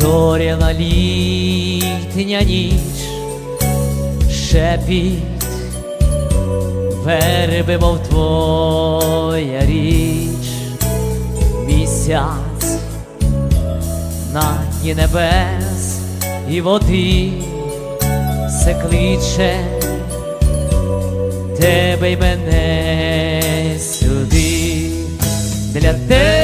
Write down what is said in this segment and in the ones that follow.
зоряна літня ніч, шепіт верби, мов твоя річ, місяць на дні небес і води все кличе. Тебе й мене сюди, для тебе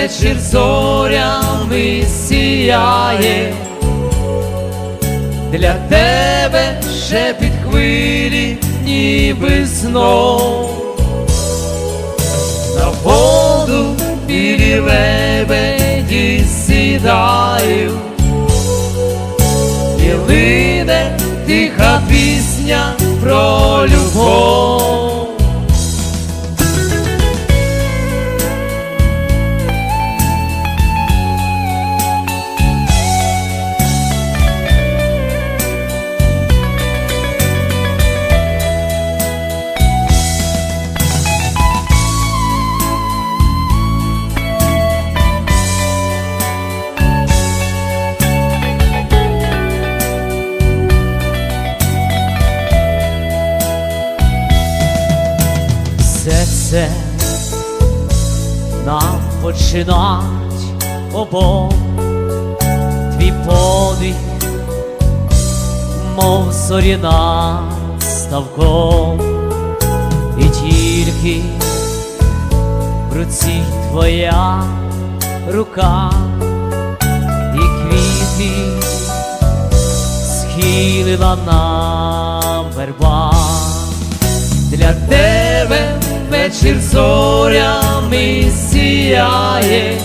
вечір зорями сіяє, для тебе ще під хвилі, ніби знов, на воду білі лебеді сідають, і лине тиха пісня про любов. Все нам починать обом. Твій подих, мов зоріна ставком, і тільки в руці твоя рука і квіти схилила нам верба. Для тебе вечір зорями сіяє,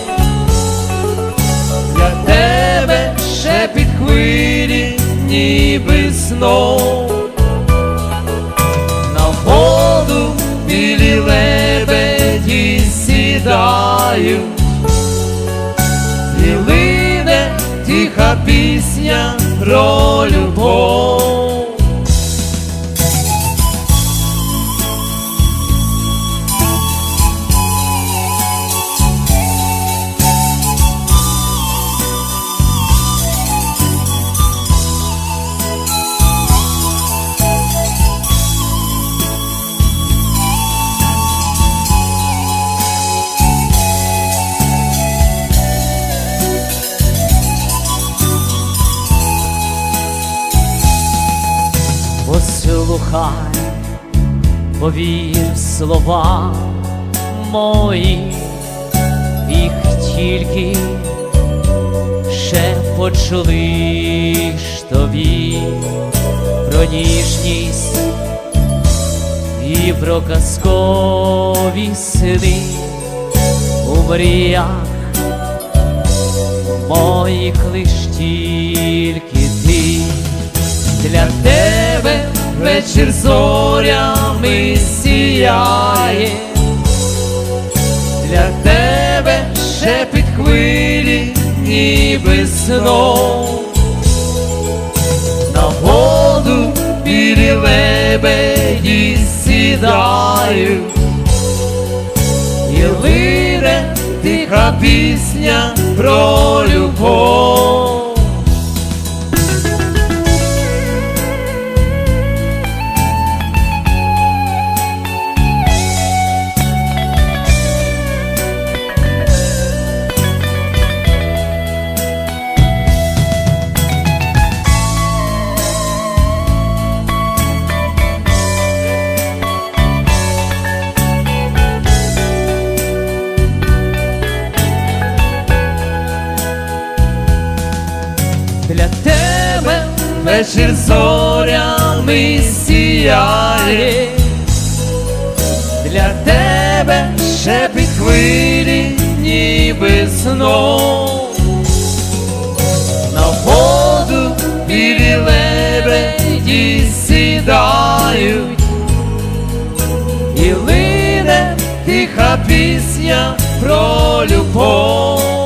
для тебе ще під хвилі, ніби знов, на воду білі лебеді сідають, і лине тиха пісня про любов. Послухай, повір слова мої, їх тільки ще почули ж тобі про ніжність і про казкові сни у мріях моїх лиш тільки ти для тебе вечір зорями сіяє, для тебе ще під хвилі, ніби знов, на воду білі лебеді сідають, і лине тиха пісня про любов. Для тебе вечір зорями сіяє, для тебе ще під хвилі, ніби знов, на воду білі лебеді сідають, і лине тиха пісня про любов.